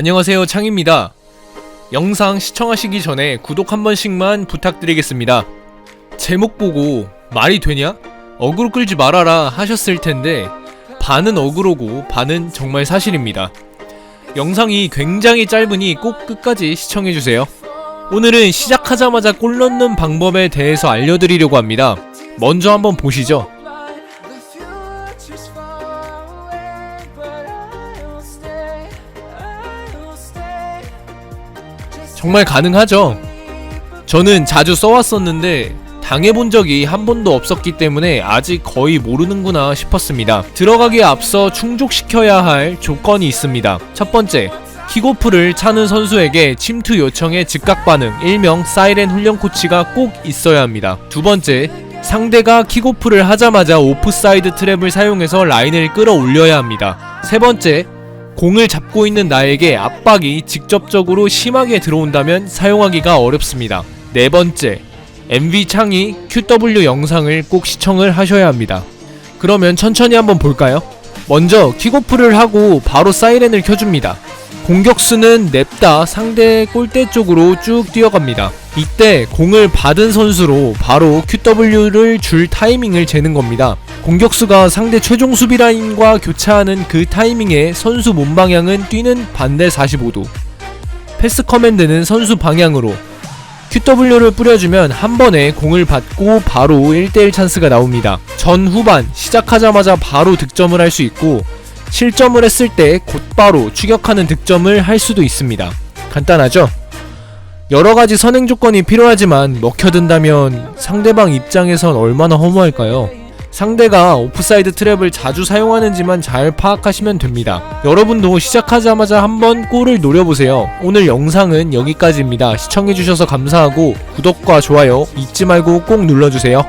안녕하세요 창입니다. 영상 시청하시기 전에 구독 한 번씩만 부탁드리겠습니다. 제목 보고 말이 되냐? 어그로 끌지 말아라 하셨을 텐데 반은 어그로고 반은 정말 사실입니다. 영상이 굉장히 짧으니 꼭 끝까지 시청해주세요. 오늘은 시작하자마자 골 넣는 방법에 대해서 알려드리려고 합니다. 먼저 한번 보시죠. 정말 가능하죠. 저는 자주 써왔었는데 당해본 적이 한 번도 없었기 때문에 아직 거의 모르는구나 싶었습니다. 들어가기에 앞서 충족시켜야 할 조건이 있습니다. 첫 번째, 킥오프를 차는 선수에게 침투 요청의 즉각 반응, 일명 사이렌 훈련 코치가 꼭 있어야 합니다. 두 번째, 상대가 킥오프를 하자마자 오프사이드 트랩을 사용해서 라인을 끌어올려야 합니다. 세 번째, 공을 잡고 있는 나에게 압박이 직접적으로 심하게 들어온다면 사용하기가 어렵습니다. 네 번째, MV 창이 QW 영상을 꼭 시청을 하셔야 합니다. 그러면 천천히 한번 볼까요? 먼저 킥오프를 하고 바로 사이렌을 켜줍니다. 공격수는 냅다 상대 골대 쪽으로 쭉 뛰어갑니다. 이때 공을 받은 선수로 바로 QW를 줄 타이밍을 재는 겁니다. 공격수가 상대 최종 수비 라인과 교차하는 그 타이밍에 선수 몸 방향은 뛰는 반대 45도. 패스 커맨드는 선수 방향으로 QW를 뿌려주면 한 번에 공을 받고 바로 1대1 찬스가 나옵니다. 전 후반 시작하자마자 바로 득점을 할 수 있고 실점을 했을 때 곧바로 추격하는 득점을 할 수도 있습니다. 간단하죠? 여러 가지 선행 조건이 필요하지만 먹혀든다면 상대방 입장에선 얼마나 허무할까요? 상대가 오프사이드 트랩을 자주 사용하는지만 잘 파악하시면 됩니다. 여러분도 시작하자마자 한번 골을 노려보세요. 오늘 영상은 여기까지입니다. 시청해주셔서 감사하고 구독과 좋아요 잊지 말고 꼭 눌러주세요.